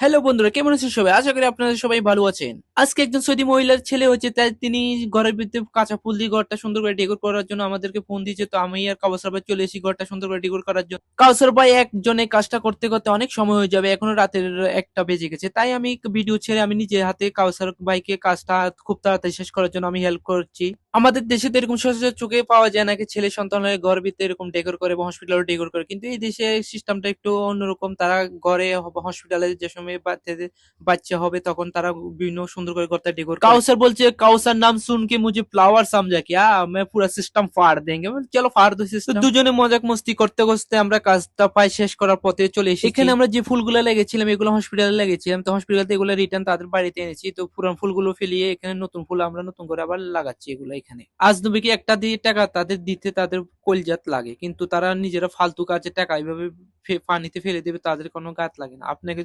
Hello বন্ধুরা, কেমন আছেন সবাই? আশা করি আপনারা সবাই ভালো আছেন। আজকে একজন সৌদি মহিলার ছেলে হচ্ছে, তাই তিনি ঘরের ভিতরে কাঁচা ফুল দিয়ে ঘরটা সুন্দর করে ডেকোর করার জন্য আমাদেরকে ফোন দিয়েছে। তো আমি আর কাউসার ভাই চলে এসেছি ঘরটা সুন্দর করে ডেকোর করার জন্য। কাউসার ভাই একজনে কাজটা করতে করতে অনেক সময় হয়ে যাবে, এখনও রাতের একটা বেজে গেছে। তাই আমি ভিডিও ছেড়ে আমি নিজে হাতে কাউসার ভাইকে কাজটা খুব তাড়াতাড়ি শেষ করার জন্য আমি হেল্প করছি। আমাদের দেশে তো এরকম সচরাচর চোখে পাওয়া যায় নাকি ছেলে সন্তান হয়ে ঘর ভিতরে এরকম ডেকোর করে বা হসপিটালে ডেকোর করে। কিন্তু এই দেশে সিস্টেমটা একটু অন্যরকম। তারা ঘরে হসপিটালে যে সময় নামে বাচ্চাদের বাচ্চা হবে তখন তারা বিভিন্ন সুন্দর করে ঘরটা ডেকোর কাউসার বলছে কাউসার নাম শুনকে মুঝে ফ্লাওয়ার সামজা কি। আমি পুরো সিস্টেম ফাড় দেঙ্গে। চলো ফাড় দো সিস্টেম দুজনে মজাক মস্তি করতে করতে আমরা কাজটা প্রায় শেষ করার পথে চলে এসেছি। এখানে আমরা যে ফুলগুলো লেগেছিলাম এগুলো হসপিটালে লেগেছিলাম। তো হসপিটাল এগুলো রিটার্ন তাদের বাড়িতে এনেছি। তো পুরান ফুলগুলো ফেলিয়ে এখানে নতুন ফুল আমরা নতুন করে আবার লাগাচ্ছি এগুলো এখানে। আজ দুবে কি একটা দিয়ে টাকা তাদের দিতে তাদের কলজাত লাগে। কিন্তু তারা নিজেরা ফালতু কাজে টাকা এইভাবে পানিতে ফেলে দেবে তাদের কোনো গাত লাগে না। আপনাকে